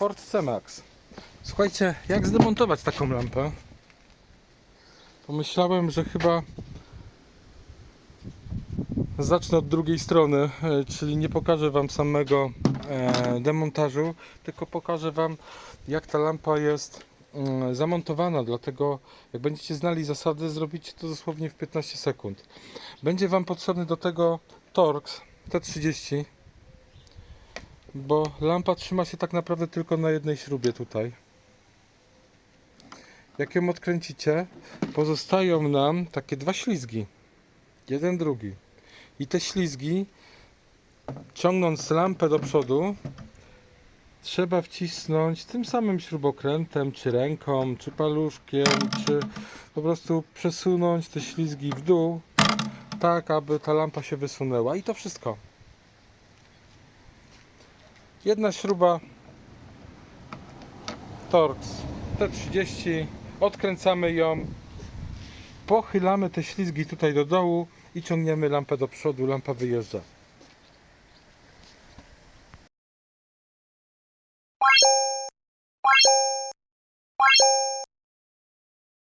Ford C-Max. Słuchajcie, jak zdemontować taką lampę? Pomyślałem, że chyba zacznę od drugiej strony, e, czyli nie pokażę Wam samego e, demontażu, tylko pokażę Wam jak ta lampa jest mm, zamontowana, dlatego jak będziecie znali zasady, zrobicie to dosłownie w 15 sekund. Będzie Wam potrzebny do tego Torx T30, bo lampa trzyma się tak naprawdę tylko na jednej śrubie tutaj. Jak ją odkręcicie, pozostają nam takie dwa ślizgi. Jeden, drugi. I te ślizgi, ciągnąc lampę do przodu, trzeba wcisnąć tym samym śrubokrętem, czy ręką, czy paluszkiem, czy po prostu przesunąć te ślizgi w dół, tak aby ta lampa się wysunęła. I to wszystko. Jedna śruba Torx T30 odkręcamy ją. Pochylamy te ślizgi tutaj do dołu i ciągniemy lampę do przodu, lampa wyjeżdża.